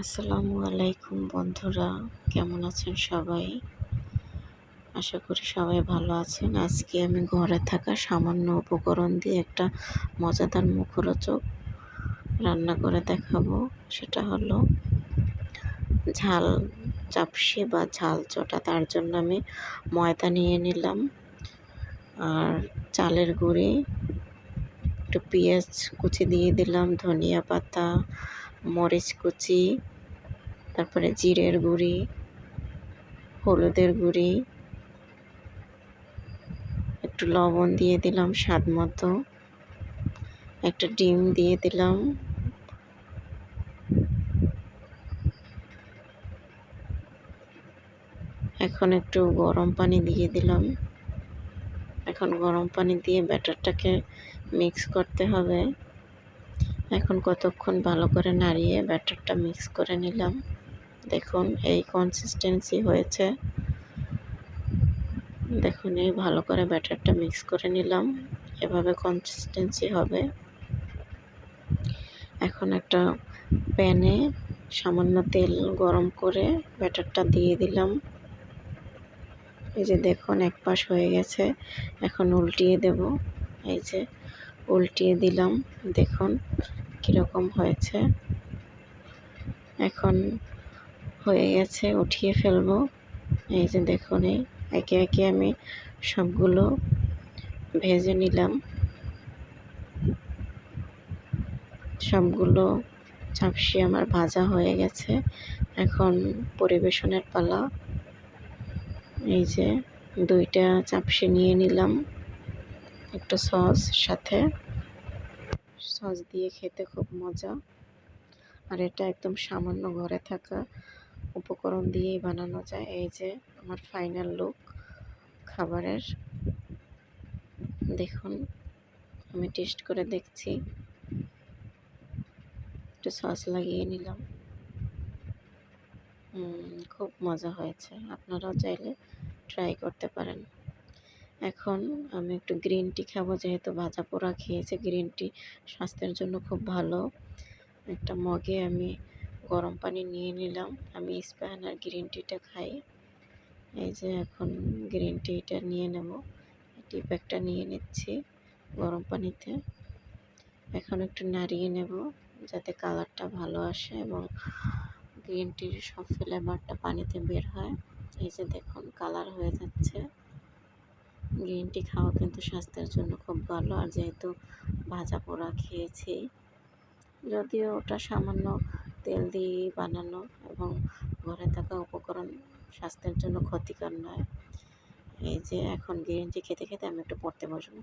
আসসালামু আলাইকুম বন্ধুরা, কেমন আছেন সবাই? আশা করি সবাই ভালো আছেন। আজকে আমি ঘরে থাকা সামান্য উপকরণ দিয়ে একটা মজাদার মুখরোচক রান্না করে দেখাবো। সেটা হলো ঝাল চাপসি বা ঝাল চটা। তার জন্য আমি ময়দা নিয়ে নিলাম আর চালের গুঁড়ি, একটু পেঁয়াজ কুচি দিয়ে দিলাম, ধনিয়া পাতা মরিচ কুচি, তারপরে জিরের গুঁড়ি, হলুদের গুঁড়ি, একটু লবণ দিয়ে দিলাম স্বাদ মতো, একটা ডিম দিয়ে দিলাম। এখন একটু গরম পানি দিয়ে দিলাম। এখন গরম পানি দিয়ে ব্যাটারটাকে মিক্স করতে হবে। এখন কতক্ষণ ভালো করে নাড়িয়ে ব্যাটারটা মিক্স করে নিলাম। দেখুন, এই কনসিস্টেন্সি হয়েছে। দেখুন, এই ভালো করে ব্যাটারটা মিক্স করে নিলাম। এভাবে কনসিস্টেন্সি হবে। এখন একটা প্যানে সামান্য তেল গরম করে ব্যাটারটা দিয়ে দিলাম। এই যে দেখুন, এক পাশ হয়ে গেছে। এখন উল্টিয়ে দেব। এই যে উল্টিয়ে দিলাম। দেখুন কীরকম হয়েছে? এখন হয়ে গেছে, উঠিয়ে ফেলব। এই যে দেখুন, এই একে একে আমি সবগুলো ভেজে নিলাম। সবগুলো চাপসি আমার ভাজা হয়ে গেছে। এখন পরিবেশনের পালা। এই যে দুইটা চাপসি নিয়ে নিলাম, একটু সস সাথে। সস দিয়ে খেতে খুব মজা। আর এটা একদম সামান্য ঘরে থাকা উপকরণ দিয়েই বানানো যায়। এই যে আমার ফাইনাল লুক খাবারের। দেখুন, আমি টেস্ট করে দেখছি। একটু সস লাগিয়ে নিলাম। খুব মজা হয়েছে। আপনারাও চাইলে ট্রাই করতে পারেন। এখন আমি একটু গ্রিন টি খাব, যেহেতু ভাজা পোড়া খেয়েছে গ্রিন টি স্বাস্থ্যের জন্য খুব ভালো। একটা মগে আমি গরম পানি নিয়ে নিলাম। আমি স্প্যান আর গ্রিন টিটা খাই। এই যে এখন গ্রিন টিটা নিয়ে নেব। টি প্যাকটা নিয়ে নিচ্ছি গরম পানিতে। এখন একটু নাড়িয়ে নেব যাতে কালারটা ভালো আসে এবং গ্রিন টির সব ফ্লেভারটা পানিতে বের হয়। এই যে দেখুন কালার হয়ে যাচ্ছে। গ্রিন টি খাওয়া কিন্তু স্বাস্থ্যের জন্য খুব ভালো। আর যেহেতু ভাজা পোড়া খেয়েছি, যদিও ওটা সামান্য তেল দিয়ে বানানো এবং ঘরে থাকা উপকরণ স্বাস্থ্যের জন্য ক্ষতিকর নয়। এই যে এখন গ্রিন টি খেতে খেতে আমি একটু পড়তে বসবো।